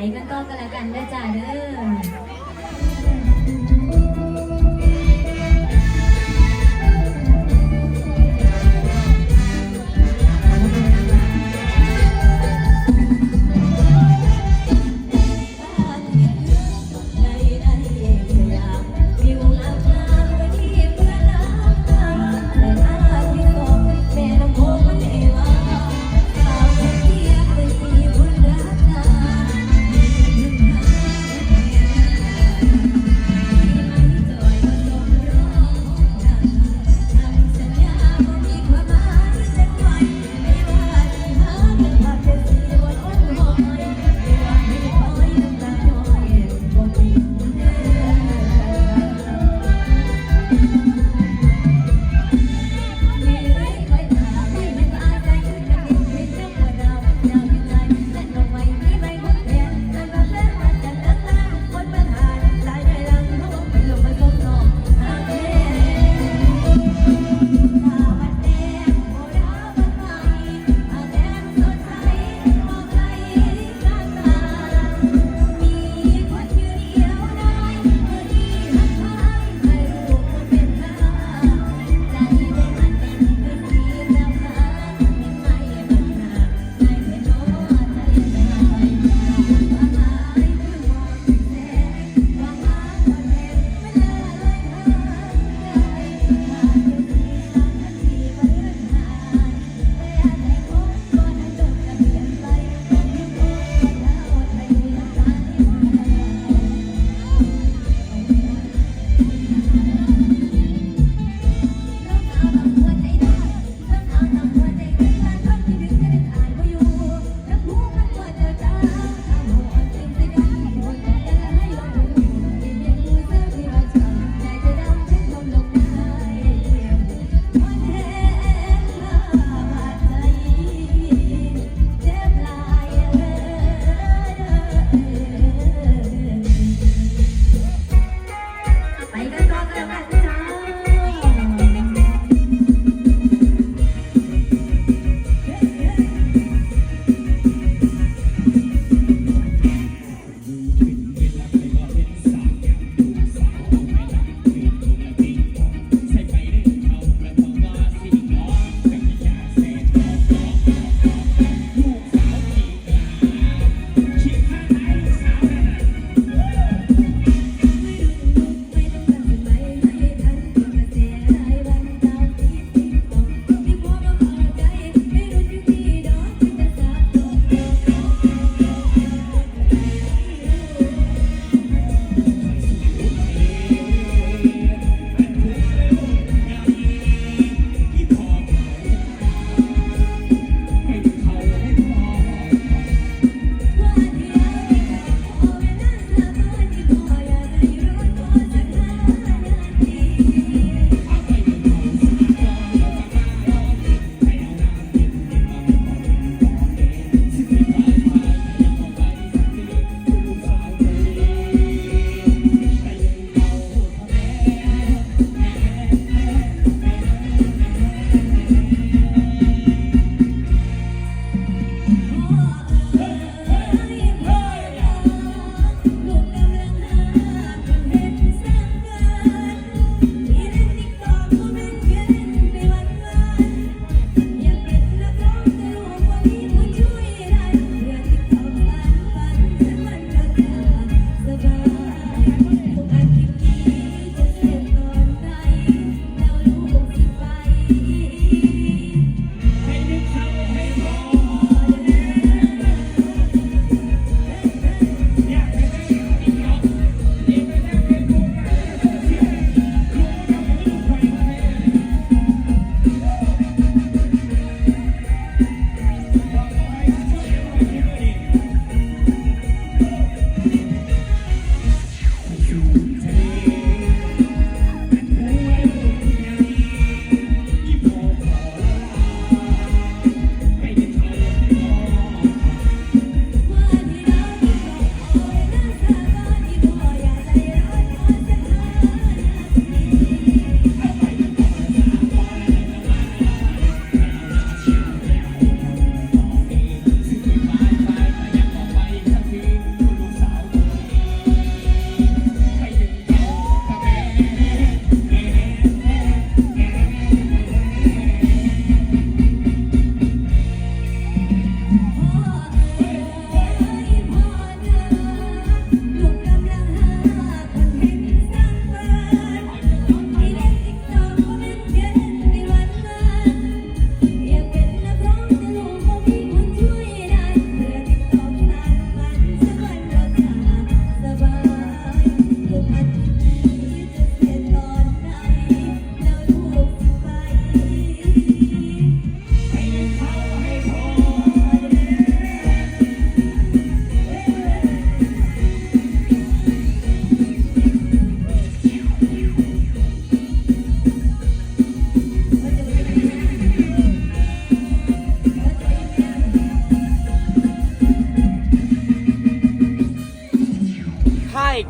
ไปกันก็กันแล้วกันด้วยจ้าเด้อ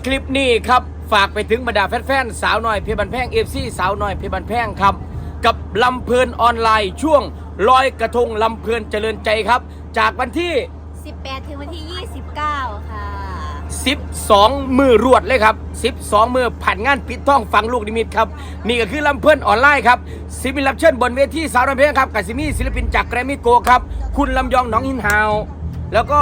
คลิปนี้ครับ ฝากไปถึงบรรดาแฟนๆสาวน้อยเพชรบันแพงเอฟซีสาวน้อยเพชรบันแพงครับ กับลำเพลินออนไลน์ช่วงลอยกระทงลำเพลินเจริญใจครับ จากวันที่ 18 ถึงวันที่ 29 ค่ะ 12 มือรวดเลยครับ 12 มือผ่านงานปิดท่องฟังลูกนิมิตครับ นี่ก็คือลำเพื่อนออนไลน์ครับศิลปินรับเชิญบนเวทีสาวน้อยเพลงครับกับซิมีศิลปินจากแกรมมี่โกครับ คุณลำยองหน้องหินฮาว แล้วก็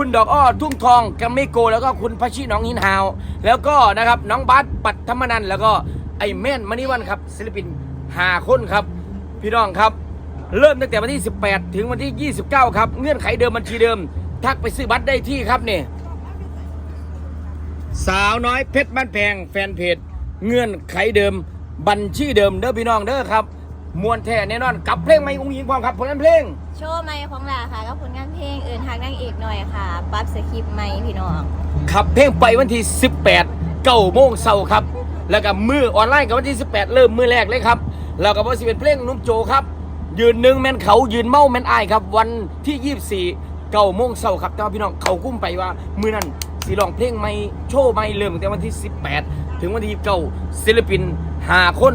คุณดอกอ้อทุ่งทองแกมมี่โก แล้วก็คุณพัชชีน้องหินฮาว แล้วก็นะครับน้องบัสปัตธรรมนันแล้วก็ไอเม่นมณีวันครับศิลปินหาคนครับ พี่น้องครับ เริ่มตั้งแต่วันที่ 18 ถึงวันที่ 29 ครับ เงื่อนไขเดิมบัญชีเดิม ทักไปซื้อบัตรได้ที่ครับเนี่ยสาวน้อยเพชรบ้านแพงแฟนเพจเงื่อนไขเดิมบัญชีเดิมเด้อพี่น้องเด้อครับ มวนแท้แน่นอนกับเพลงไม่อุ้งยิงความครับผลงานเพลง โชว์ไม่ของลาค่ะกับผลงานเพลงเอินทางนางเอกหน่อยค่ะ ปรั๊บสคริปต์ไม่พี่น้องขับเพลงไปวันที่ 18เก้าโมงเช้าครับ แล้วก็มือออนไลน์กับวันที่ 18 เริ่มมือแรกเลยครับแล้วก็บอสิเป็นเพลงนุ่มโจครับ ยืนหนึ่งแมนเขายืนเมาแมนอายครับ วันที่ 24เก้าโมงเช้าครับแต่ว่าพี่น้องเขากุ้มไปว่ามือนั้นสีลองเพลงไม่โชว์ไม่เริ่มตั้งแต่วันที่ 18 ถึงวันที่29ศิลปิน5คน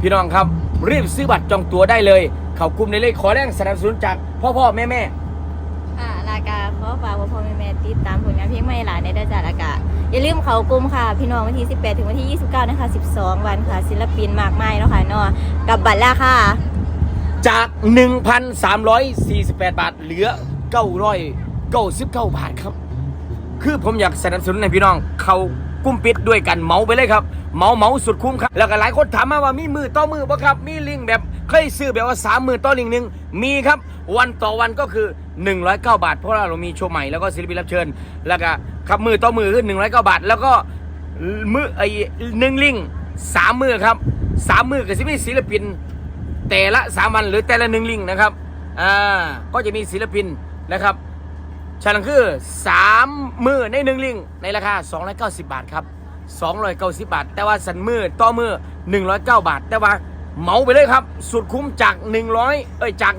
พี่น้องครับ รีบซื้อบัตรจองตั๋วได้เลยเขากลุ่มในเลขขอแรงสนับสนุนจากพ่อพ่อแม่แม่ค่ะลากาขอฝากพ่อพ่อแม่แม่ติดตามผลงานเพลงไม่หลานในเด้อจ้าลากาอย่าลืมเขากลุ่มค่ะ พี่น้องวันที่ 18 ถึงวันที่ 29 นะคะ 12 วันค่ะ ศิลปินมากมายเนาะค่ะเนาะกับบัตรราคาจาก 1,348 บาท เหลือ 999 บาทครับ คือผมอยากสนับสนุนให้พี่น้อง เขากุ้มปิดด้วยกันเหมาไปเลยครับ เหมาเหมาสุดคุ้มครับ แล้วก็หลายคนถามมาว่ามีมือต่อมือป่ะครับ มีลิงแบบเคยซื้อแบบว่าสามมือต่อลิงหนึ่งมีครับ วันต่อวันก็คือ 109 บาท เพราะว่าเรามีโชว์ใหม่แล้วก็ศิลปินรับเชิญ แล้วก็ครับมือต่อมือคือ109 บาท แล้วก็มือไอ้หนึ่งลิงสามมือครับสามมือก็จะมีศิลปิน แต่ละสามวันหรือแต่ละหนึ่งลิงนะครับอ่าก็จะมีศิลปินนะครับฉะนั้นคือสามมือในหนึ่งลิงในราคา 290 บาทครับ 290 บาท แต่ว่าสันมือต่อมือ 109 บาท แต่ว่าเหมาไปเลยครับ สุดคุ้มจาก 100 เอ้ยจาก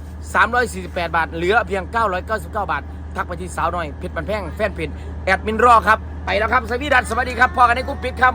1,348 บาท เหลือเพียง 999 บาท ทักไปที่สาวหน่อยเพชรบันแพงแฟนเพจแอดมินรอครับ ไปแล้วครับสวีดัสสวัสดีครับพอกันในกรุ๊ปปิดครับ